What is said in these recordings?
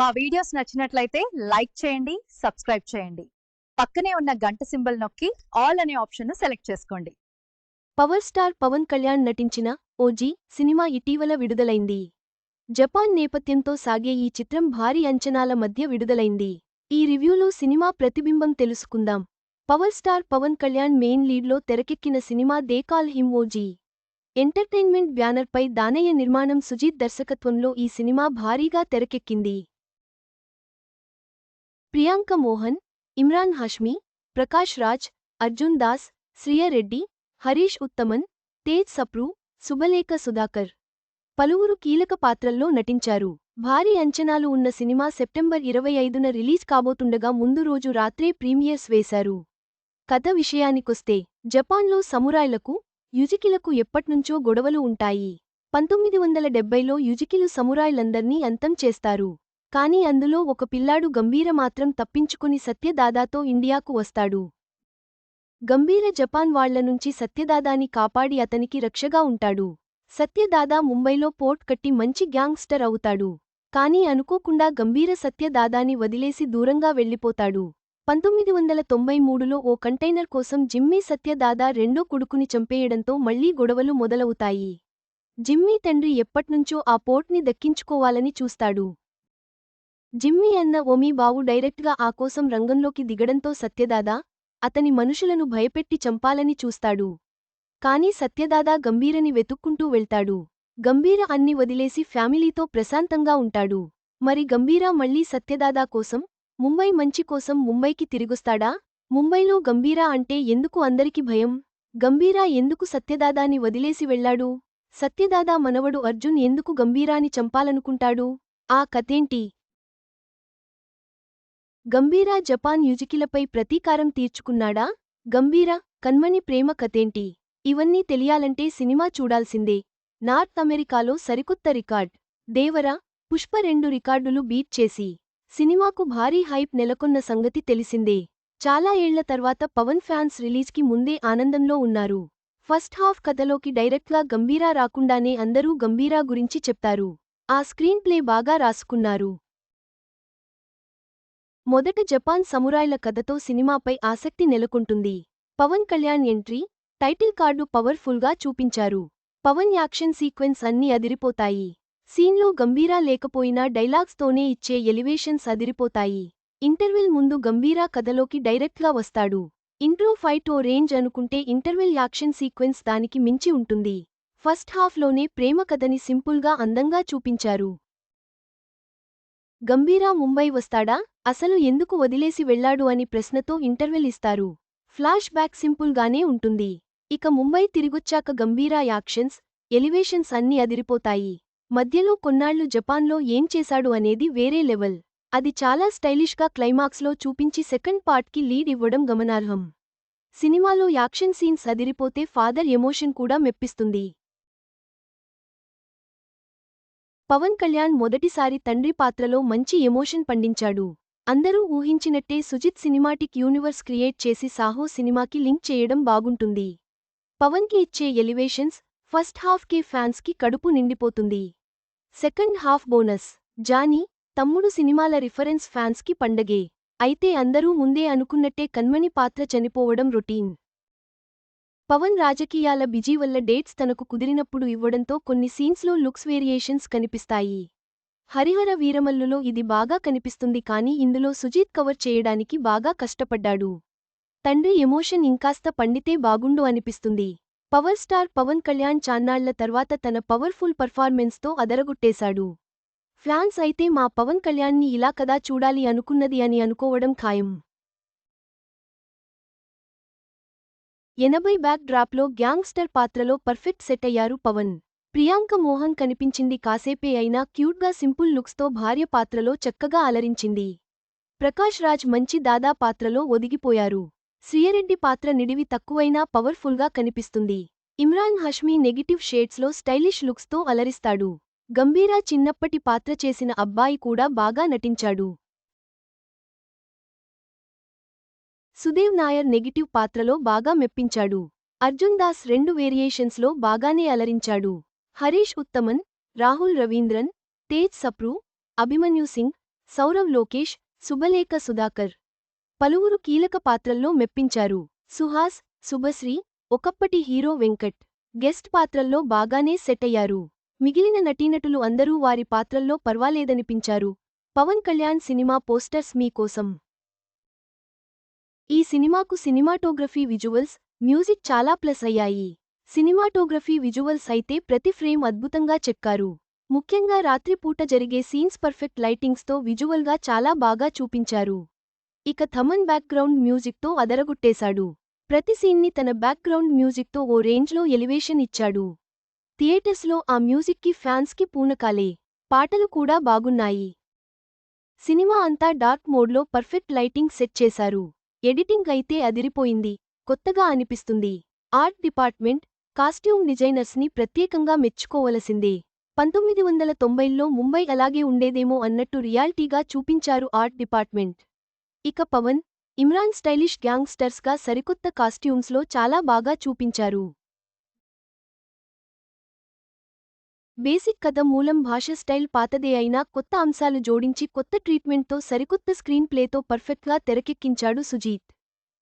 మా వీడియోస్ నచ్చినట్లయితే లైక్ చేయండి సబ్స్క్రైబ్ చేయండి. పక్కనే ఉన్న గంట సింబల్ నొక్కి ఆల్ అనే ఆప్షన్ సెలెక్ట్ చేసుకోండి. పవర్ స్టార్ పవన్ కళ్యాణ్ నటించిన ఓజీ సినిమా ఇటీవల విడుదలైంది. జపాన్ నేపథ్యంతో సాగే ఈ చిత్రం భారీ అంచనాల మధ్య విడుదలైంది. ఈ రివ్యూలో సినిమా ప్రతిబింబం తెలుసుకుందాం. Power star Pawan Kalyan main లీడ్లో తెరకెక్కిన cinema they call him OG. Entertainment బ్యానర్పై దానయ్య నిర్మాణం సుజీత్ దర్శకత్వంలో ఈ సినిమా భారీగా తెరకెక్కింది. ప్రియాంక మోహన్ ఇమ్రాన్ హష్మి ప్రకాష్ రాజ్ అర్జున్ దాస్ శ్రీయరెడ్డి హరీష్ ఉత్తమన్ తేజ్ సప్రు సుబలేఖ సుధాకర్. పలువురు కీలక పాత్రల్లో నటించారు. భారీ అంచనాలు ఉన్న సినిమా సెప్టెంబర్ ఇరవై ఐదున రిలీజ్ కాబోతుండగా ముందు రోజు రాత్రే ప్రీమియర్స్ వేశారు. కథ విషయానికొస్తే జపాన్లో సమురాయ్లకు యుజికిలకు ఎప్పట్నుంచో గొడవలు ఉంటాయి. పంతొమ్మిది వందల డెబ్బైలో యుజికిలు సమురాయ్లందర్నీ అంతం చేస్తారు. కాని అందులో ఒక పిల్లాడు గంభీర మాత్రం తప్పించుకుని సత్యదాదాతో ఇండియాకు వస్తాడు. గంభీర జపాన్ వాళ్ళ నుంచి సత్యదాదాని కాపాడి అతనికి రక్షగా ఉంటాడు. సత్యదాదా ముంబైలో పోర్ట్ కట్టి మంచి గ్యాంగ్స్టర్ అవుతాడు. కాని అనుకోకుండా గంభీర సత్యదాదాని వదిలేసి దూరంగా వెళ్ళిపోతాడు. పంతొమ్మిది వందల తొంభై మూడులో ఓ కంటైనర్ కోసం జిమ్మీ సత్యదాదా రెండో కొడుకుని చంపేయడంతో మళ్ళీ గొడవలు మొదలవుతాయి. జిమ్మీ తండ్రి ఎప్పట్నుంచో ఆ పోర్ట్ని దక్కించుకోవాలని చూస్తాడు. జిమ్మీ అన్న ఓమీ బావు డైరెక్ట్గా ఆ కోసం రంగంలోకి దిగడంతో సత్యదాదా అతని మనుషులను భయపెట్టి చంపాలని చూస్తాడు. కాని సత్యదాదా గంభీరని వెతుక్కుంటూ వెళ్తాడు. గంభీర అన్ని వదిలేసి ఫ్యామిలీతో ప్రశాంతంగా ఉంటాడు. మరి గంభీర మళ్ళీ సత్యదాదా కోసం ముంబై మంచి కోసం ముంబైకి తిరిగొస్తాడా? ముంబైలో గంభీర అంటే ఎందుకు అందరికి భయం? గంభీర ఎందుకు సత్యదాదాని వదిలేసి వెళ్ళాడు? సత్యదాదా మనవడు అర్జున్ ఎందుకు గంభీరాని చంపాలనుకుంటాడు? ఆ కథేంటి? గంభీరా జపాన్ యుజికిలపై ప్రతీకారం తీర్చుకున్నాడా? గంభీర కన్మణి ప్రేమ కథేంటి? ఇవన్నీ తెలియాలంటే సినిమా చూడాల్సిందే. నార్త్ అమెరికాలో సరికొత్త రికార్డ్. దేవర పుష్ప రెండు రికార్డులు బీట్ చేసి. సినిమాకు భారీ హైప్ నెలకొన్న సంగతి తెలిసిందే. చాలా ఏళ్ళ తర్వాత పవన్ ఫ్యాన్స్ రిలీజ్కి ముందే ఆనందంలో ఉన్నారు. ఫస్ట్ హాఫ్ కథలోకి డైరెక్ట్గా గంభీరా రాకుండానే అందరూ గంభీరా గురించి చెప్తారు. ఆ స్క్రీన్ ప్లే బాగా రాసుకున్నారు. మొదట జపాన్ సమురాయ్ల కథతో సినిమాపై ఆసక్తి నెలకొంటుంది. Pawan Kalyan entry title card పవర్ఫుల్గా చూపించారు. పవన్ యాక్షన్ సీక్వెన్స్ అన్నీ అదిరిపోతాయి. సీన్లో గంభీరా లేకపోయినా డైలాగ్స్తోనే ఇచ్చే ఎలివేషన్స్ అదిరిపోతాయి. ఇంటర్వెల్ ముందు గంభీరా కథలోకి డైరెక్ట్గా వస్తాడు. ఇంట్రో ఫైట్ ఓ రేంజ్ అనుకుంటే ఇంటర్వెల్ యాక్షన్ సీక్వెన్స్ దానికి మించి ఉంటుంది. ఫస్ట్ హాఫ్లోనే ప్రేమ కథని సింపుల్గా అందంగా చూపించారు. గంభీరా ముంబై వస్తాడా? అసలు ఎందుకు వదిలేసి వెళ్ళాడు అని ప్రశ్నతో ఇంటర్వెల్ ఇస్తారు. ఫ్లాష్ బ్యాక్ సింపుల్గానే ఉంటుంది. ఇక ముంబై తిరిగొచ్చాక గంభీరా యాక్షన్స్ ఎలివేషన్స్ అన్నీ అదిరిపోతాయి. మధ్యలో కొన్నాళ్ళు జపాన్లో ఏం చేశాడు అనేది వేరే లెవెల్. అది చాలా స్టైలిష్గా క్లైమాక్స్లో చూపించి సెకండ్ పార్ట్కి లీడ్ ఇవ్వడం గమనార్హం. సినిమాలో యాక్షన్ సీన్స్ అదిరిపోతే ఫాదర్ ఎమోషన్ కూడా మెప్పిస్తుంది. పవన్ కళ్యాణ్ మొదటిసారి తండ్రి పాత్రలో మంచి ఎమోషన్ పండించాడు. అందరూ ఊహించినట్టే సుజిత్ సినిమాటిక్ యూనివర్స్ క్రియేట్ చేసి సాహో సినిమాకి లింక్ చేయడం బాగుంటుంది. పవన్కి ఇచ్చే ఎలివేషన్స్ ఫస్ట్ హాఫ్కి ఫ్యాన్స్కి కడుపు నిండిపోతుంది. సెకండ్ హాఫ్ బోనస్ జానీ తమ్ముడు సినిమాల రిఫరెన్స్ ఫ్యాన్స్కి పండగే. అయితే అందరూ ముందే అనుకున్నట్టే కన్మణి పాత్ర చనిపోవడం రొటీన్. పవన్ రాజకీయాల బిజీ వల్ల డేట్స్ తనకు కుదిరినప్పుడు ఇవ్వడంతో కొన్ని సీన్స్లో లుక్స్ వేరియేషన్స్ కనిపిస్తాయి. హరిహర వీరమల్లులో ఇది బాగా కనిపిస్తుంది కానీ ఇందులో సుజీత్ కవర్ చేయడానికి బాగా కష్టపడ్డాడు. తండ్రి ఎమోషన్ ఇంకాస్త పండితే బాగుండు అనిపిస్తుంది. పవర్ స్టార్ పవన్ కళ్యాణ్ చాన్నాళ్ళ తర్వాత తన పవర్ఫుల్ పర్ఫార్మెన్స్తో అదరగొట్టేశాడు. ఫ్యాన్స్ అయితే మా పవన్ కళ్యాణ్ని ఇలా కదా చూడాలి అనుకున్నది అని అనుకోవడం ఖాయం. ఎనభై బ్యాక్ డ్రాప్లో గ్యాంగ్స్టర్ పాత్రలో పర్ఫెక్ట్ సెట్ అయ్యారు పవన్. ప్రియాంక మోహన్ కనిపించింది కాసేపే అయినా క్యూట్గా సింపుల్ లుక్స్తో భార్య పాత్రలో చక్కగా అలరించింది. ప్రకాష్ రాజ్ మంచి దాదా పాత్రలో ఒదిగిపోయారు. శ్రీయరెడ్డి పాత్ర నిడివి తక్కువైనా పవర్ఫుల్గా కనిపిస్తుంది. ఇమ్రాన్ హష్మీ నెగిటివ్ షేడ్స్లో స్టైలిష్ లుక్స్తో అలరిస్తాడు. గంభీరా చిన్నప్పటి పాత్ర చేసిన అబ్బాయి కూడా బాగా నటించాడు. సుదేవ్ నాయర్ నెగిటివ్ పాత్రలో బాగా మెప్పించాడు. అర్జున్ దాస్ రెండు వేరియేషన్స్లో బాగానే అలరించాడు. హరీష్ ఉత్తమన్ రాహుల్ రవీంద్రన్ తేజ్ సప్రు అభిమన్యు సింగ్ సౌరవ్ లోకేష్ సుబలేఖ సుధాకర్ పలువురు కీలక పాత్రల్లో మెప్పించారు. సుహాస్ శుభశ్రీ ఒకప్పటి హీరో వెంకట్ గెస్ట్ పాత్రల్లో బాగానే సెట్ అయ్యారు. మిగిలిన నటీనటులు అందరూ వారి పాత్రల్లో పర్వాలేదనిపించారు. పవన్ కళ్యాణ్ సినిమా పోస్టర్స్ మీకోసం ఈ సినిమాకు సినిమాటోగ్రఫీ విజువల్స్ మ్యూజిక్ చాలా ప్లస్ అయ్యాయి. సినిమాటోగ్రఫీ విజువల్స్ అయితే ప్రతి ఫ్రేమ్ అద్భుతంగా చెక్కారు ముఖ్యంగా రాత్రిపూట జరిగే సీన్స్ పర్ఫెక్ట్ లైటింగ్స్తో విజువల్గా చాలా బాగా చూపించారు. ఇక థమన్ బ్యాక్గ్రౌండ్ మ్యూజిక్తో అదరగొట్టేశాడు. ప్రతి సీన్ని తన బ్యాక్గ్రౌండ్ మ్యూజిక్తో ఓ రేంజ్లో ఎలివేషన్ ఇచ్చాడు. థియేటర్స్లో ఆ మ్యూజిక్కి ఫ్యాన్స్కి పూనకాలే. పాటలు కూడా బాగున్నాయి. సినిమా అంతా డార్క్ మోడ్లో పర్ఫెక్ట్ లైటింగ్ సెట్ చేశారు. ఎడిటింగ్ అయితే అదిరిపోయింది కొత్తగా అనిపిస్తుంది. ఆర్ట్ డిపార్ట్మెంట్ కాస్ట్యూమ్ డిజైనర్స్ని ప్రత్యేకంగా మెచ్చుకోవలసిందే. పంతొమ్మిది వందల తొంభైల్లో ముంబై అలాగే ఉండేదేమో అన్నట్టు రియాలిటీగా చూపించారు ఆర్ట్ డిపార్ట్మెంట్. ఇక పవన్ ఇమ్రాన్ స్టైలిష్ గ్యాంగ్స్టర్స్గా సరికొత్త కాస్ట్యూమ్స్లో చాలా బాగా చూపించారు. బేసిక్ కథ మూలం భాష స్టైల్ పాతదే అయినా కొత్త అంశాలు జోడించి కొత్త ట్రీట్మెంట్తో సరికొత్త స్క్రీన్ ప్లేతో పర్ఫెక్ట్గా తెరకెక్కించాడు సుజీత్.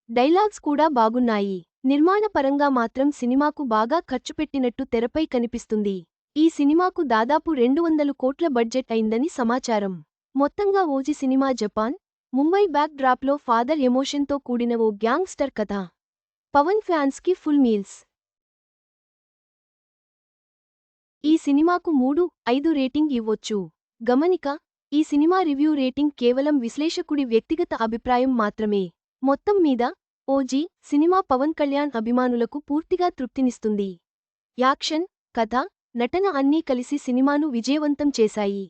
డైలాగ్స్ కూడా బాగున్నాయి. నిర్మాణ పరంగా మాత్రం సినిమాకు బాగా ఖర్చుపెట్టినట్టు తెరపై కనిపిస్తుంది. ఈ సినిమాకు దాదాపు రెండు వందలు కోట్ల బడ్జెట్ అయిందని సమాచారం. మొత్తంగా OG cinema Japan Mumbai back డ్రాప్లో ఫాదర్ ఎమోషన్తో కూడిన ఓ గ్యాంగ్స్టర్ కథ. పవన్ ఫ్యాన్స్కి ఫుల్ మీల్స్. ఈ సినిమాకు మూడు ఐదు రేటింగ్ ఇవ్వొచ్చు. గమనిక ఈ సినిమా రివ్యూ రేటింగ్ కేవలం విశ్లేషకుడి వ్యక్తిగత అభిప్రాయం మాత్రమే. మొత్తం మీద ఓజీ సినిమా పవన్ కళ్యాణ్ అభిమానులకు పూర్తిగా తృప్తినిస్తుంది. యాక్షన్ కథ నటన అన్నీ కలిసి సినిమాను విజయవంతం చేశాయి.